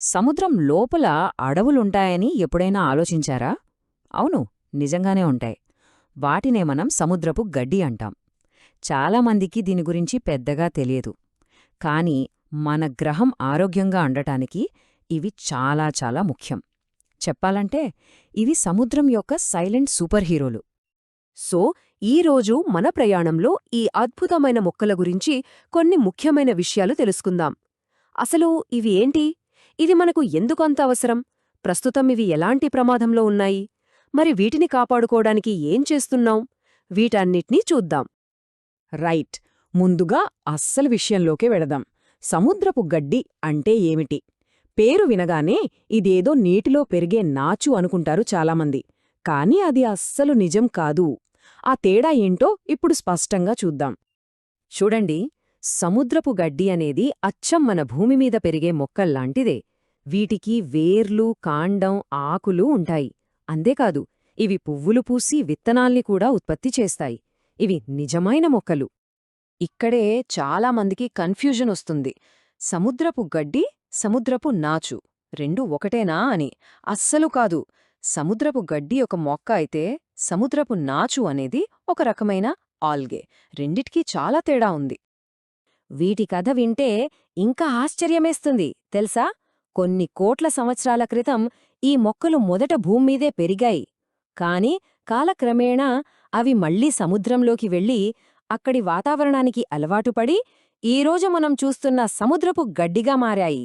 సముద్రం లోపల అడవులుంటాయని ఎప్పుడైనా ఆలోచించారా? అవును నిజంగానే ఉంటాయి. వాటినే మనం సముద్రపు గడ్డి అంటాం. చాలామందికి దీని గురించి పెద్దగా తెలియదు. కాని మన గ్రహం ఆరోగ్యంగా ఉండటానికి ఇవి చాలా చాలా ముఖ్యం. చెప్పాలంటే ఇవి సముద్రం యొక్క సైలెంట్ సూపర్ హీరోలు సో ఈరోజు మన ప్రయాణంలో ఈ అద్భుతమైన మొక్కల గురించి కొన్ని ముఖ్యమైన విషయాలు తెలుసుకుందాం. అసలు ఇవి ఏంటి? ఇది మనకు ఎందుకంత అవసరం? ప్రస్తుతం ఇవి ఎలాంటి ప్రమాదంలో ఉన్నాయి? మరి వీటిని కాపాడుకోవడానికి ఏం చేస్తున్నాం? వీటన్నిటినీ చూద్దాం. రైట్. ముందుగా అస్సలు విషయంలోకే వెడదాం సముద్రపు గడ్డి అంటే ఏమిటి? పేరు వినగానే ఇదేదో నీటిలో పెరిగే నాచు అనుకుంటారు చాలామంది. కాని అది అస్సలు నిజం కాదు. ఆ తేడా ఏంటో ఇప్పుడు స్పష్టంగా చూద్దాం. చూడండి. సముద్రపు గడ్డి అనేది అచ్చం మన భూమి మీద పెరిగే మొక్కల్లాంటిదే. వీటికి వేర్లు కాండం ఆకులు ఉంటాయి. అందేకాదు ఇవి పువ్వులు పూసి విత్తనాల్ని కూడా ఉత్పత్తి చేస్తాయి. ఇవి నిజమైన మొక్కలు. ఇక్కడే చాలామందికి కన్ఫ్యూజన్ వస్తుంది. సముద్రపు గడ్డి సముద్రపు నాచు రెండు ఒకటేనా అని. అస్సలు కాదు. సముద్రపు గడ్డి ఒక మొక్క అయితే సముద్రపు నాచు అనేది ఒక రకమైన ఆల్గే. రెండిటికీ చాలా తేడా ఉంది. వీటి కథ వింటే ఇంకా ఆశ్చర్యమేస్తుంది తెలుసా? కొన్ని కోట్ల సంవత్సరాల క్రితం ఈ మొక్కలు మొదట భూమ్మీదే పెరిగాయి. కాని కాలక్రమేణా అవి మళ్ళీ సముద్రంలోకి వెళ్ళి అక్కడి వాతావరణానికి అలవాటుపడి ఈరోజు మనం చూస్తున్న సముద్రపు గడ్డిగా మారాయి.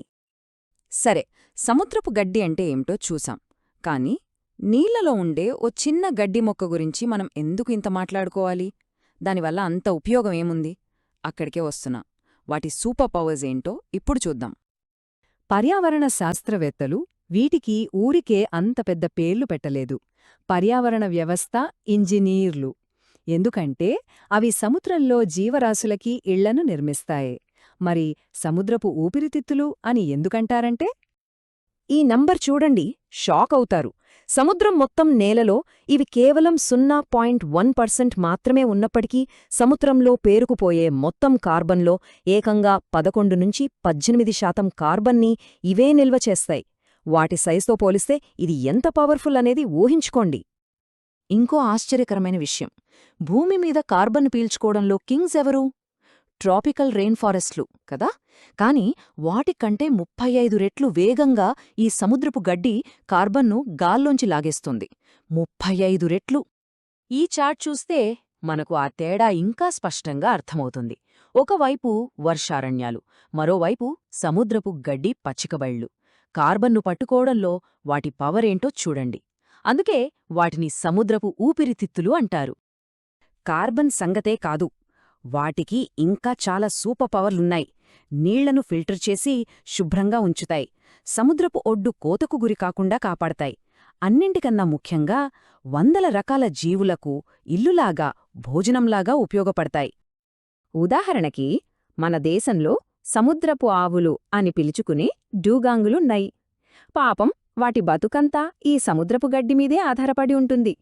సరే సముద్రపు గడ్డి అంటే ఏమిటో చూసాం. కాని నీళ్ళలో ఉండే ఓ చిన్న గడ్డి మొక్క గురించి మనం ఎందుకు ఇంత మాట్లాడుకోవాలి? దానివల్ల అంత ఉపయోగం ఏముంది? అక్కడికే వస్తున్నా. వాటి సూపర్ పవర్స్ ఏంటో ఇప్పుడు చూద్దాం. పర్యావరణ శాస్త్రవేత్తలు వీటికి ఊరికే అంత పెద్ద పేర్లు పెట్టలేదు. పర్యావరణ వ్యవస్థ ఇంజనీర్లు. ఎందుకంటే అవి సముద్రంలో జీవరాశులకి ఇళ్ళను నిర్మిస్తాయి. మరి సముద్రపు ఊపిరితిత్తులు అని ఎందుకంటారంటే? ఈ నంబర్ చూడండి షాక్ అవుతారు. సముద్రం మొత్తం నేలలో ఇవి కేవలం సున్నా పాయింట్ వన్ పర్సెంట్ మాత్రమే ఉన్నప్పటికీ సముద్రంలో పేరుకుపోయే మొత్తం కార్బన్లో ఏకంగా పదకొండు నుంచి పద్దెనిమిది శాతం కార్బన్ని ఇవే నిల్వ చేస్తాయి. వాటి సైజుతో పోలిస్తే ఇది ఎంత పవర్ఫుల్ అనేది ఊహించుకోండి. ఇంకో ఆశ్చర్యకరమైన విషయం. భూమి మీద కార్బన్ పీల్చుకోవడంలో కింగ్స్ ఎవరు? ట్రాపికల్ రెయిన్ ఫారెస్ట్లు కదా? కాని వాటికంటే ముప్పై ఐదు రెట్లు వేగంగా ఈ సముద్రపు గడ్డి కార్బన్ను గాల్లోంచి లాగేస్తుంది. ముప్పై ఐదు రెట్లు! ఈ చార్ట్ చూస్తే మనకు ఆ తేడా ఇంకా స్పష్టంగా అర్థమవుతుంది. ఒకవైపు వర్షారణ్యాలు మరోవైపు సముద్రపు గడ్డి పచ్చికబళ్ళు. కార్బన్ను పట్టుకోవడంలో వాటి పవరేంటో చూడండి. అందుకే వాటిని సముద్రపు ఊపిరితిత్తులు అంటారు. కార్బన్ సంగతే కాదు. వాటికి ఇంకా చాలా సూపర్ పవర్లున్నాయి. నీళ్ళను ఫిల్టర్ చేసి శుభ్రంగా ఉంచుతాయి. సముద్రపు ఒడ్డు కోతకు గురికాకుండా కాపాడతాయి. అన్నింటికన్నా ముఖ్యంగా వందల రకాల జీవులకు ఇల్లులాగా భోజనంలాగా ఉపయోగపడతాయి. ఉదాహరణకి మన దేశంలో సముద్రపు ఆవులు అని పిలుచుకునే డూగాంగులున్నాయి. పాపం వాటి బతుకంతా ఈ సముద్రపు గడ్డిమీదే ఆధారపడి ఉంటుంది.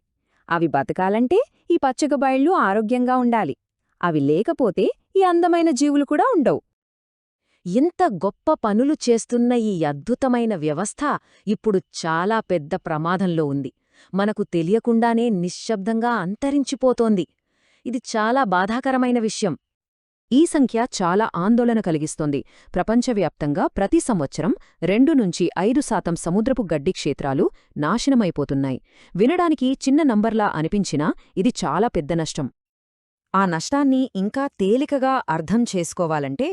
అవి బతకాలంటే ఈ పచ్చగబాయిళ్ళు ఆరోగ్యంగా ఉండాలి. అవి లేకపోతే ఈ అందమైన జీవులు కూడా ఉండవు. ఇంత గొప్ప పనులు చేస్తున్న ఈ అద్భుతమైన వ్యవస్థ ఇప్పుడు చాలా పెద్ద ప్రమాదంలో ఉంది. మనకు తెలియకుండానే నిశ్శబ్దంగా అంతరించిపోతోంది. ఇది చాలా బాధాకరమైన విషయం. ఈ సంఖ్య చాలా ఆందోళన కలిగిస్తోంది. ప్రపంచవ్యాప్తంగా ప్రతి సంవత్సరం రెండు నుంచి ఐదు శాతం సముద్రపు గడ్డి క్షేత్రాలు నాశనమైపోతున్నాయి. వినడానికి చిన్న నంబర్లా అనిపించినా ఇది చాలా పెద్ద నష్టం. ఆ నష్టాన్ని ఇంకా తేలికగా అర్థం చేసుకోవాలంటే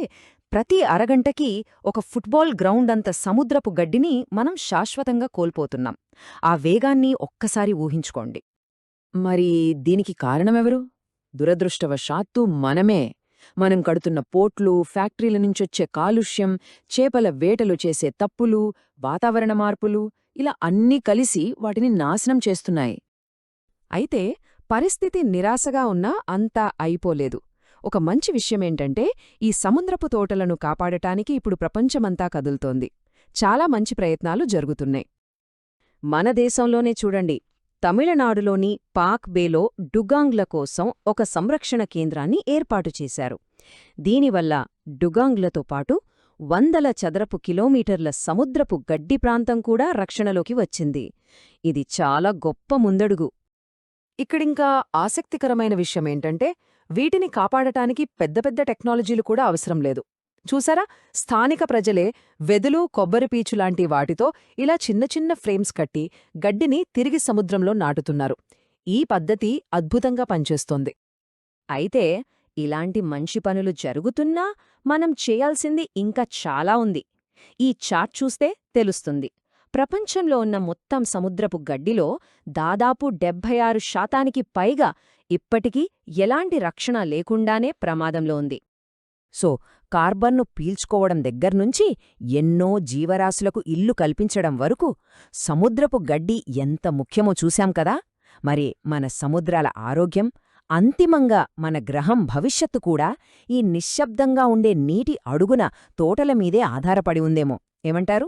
ప్రతి అరగంటకి ఒక ఫుట్బాల్ గ్రౌండ్ అంత సముద్రపు గడ్డిని మనం శాశ్వతంగా కోల్పోతున్నాం. ఆ వేగాన్ని ఒక్కసారి ఊహించుకోండి. మరి దీనికి కారణమెవరు? దురదృష్టవశాత్తు మనమే. మనం కడుతున్న పోట్లు ఫ్యాక్టరీల నుంచొచ్చే కాలుష్యం చేపల వేటలు చేసే తప్పులు వాతావరణ మార్పులు ఇలా అన్నీ కలిసి వాటిని నాశనం చేస్తున్నాయి. అయితే పరిస్థితి నిరాశగా ఉన్నా అంతా అయిపోలేదు. ఒక మంచి విషయమేంటంటే ఈ సముద్రపు తోటలను కాపాడటానికి ఇప్పుడు ప్రపంచమంతా కదులుతోంది. చాలా మంచి ప్రయత్నాలు జరుగుతున్నాయి. మన దేశంలోనే చూడండి తమిళనాడులోని పాక్ బేలో డుగాంగ్ల కోసం ఒక సంరక్షణ కేంద్రాన్ని ఏర్పాటు చేశారు. దీనివల్ల డుగాంగ్లతో పాటు వందల చదరపు కిలోమీటర్ల సముద్రపు గడ్డి ప్రాంతం కూడా రక్షణలోకి వచ్చింది. ఇది చాలా గొప్ప ముందడుగు. ఇక్కడింకా ఆసక్తికరమైన విషయమేంటంటే వీటిని కాపాడటానికి పెద్ద పెద్ద టెక్నాలజీలు కూడా అవసరం లేదు. చూసారా? స్థానిక ప్రజలే వెదులు కొబ్బరి పీచు లాంటి వాటితో ఇలా చిన్న చిన్న ఫ్రేమ్స్ కట్టి గడ్డిని తిరిగి సముద్రంలో నాటుతున్నారు. ఈ పద్ధతి అద్భుతంగా పనిచేస్తోంది. అయితే ఇలాంటి మంచి పనులు జరుగుతున్నా మనం చేయాల్సింది ఇంకా చాలా ఉంది. ఈ చార్ట్ చూస్తే తెలుస్తుంది. ప్రపంచంలో ఉన్న మొత్తం సముద్రపు గడ్డిలో దాదాపు డెబ్భై ఆరు శాతానికి పైగా ఇప్పటికీ ఎలాంటి రక్షణ లేకుండానే ప్రమాదంలో ఉంది. సో కార్బన్ను పీల్చుకోవడం దగ్గర్నుంచి ఎన్నో జీవరాశులకు ఇల్లు కల్పించడం వరకు సముద్రపు గడ్డి ఎంత ముఖ్యమో చూశాం కదా! మరి మన సముద్రాల ఆరోగ్యం అంతిమంగా మన గ్రహం భవిష్యత్తు కూడా ఈ నిశ్శబ్దంగా ఉండే నీటి అడుగున తోటల మీదే ఆధారపడి ఉందేమో. ఏమంటారు?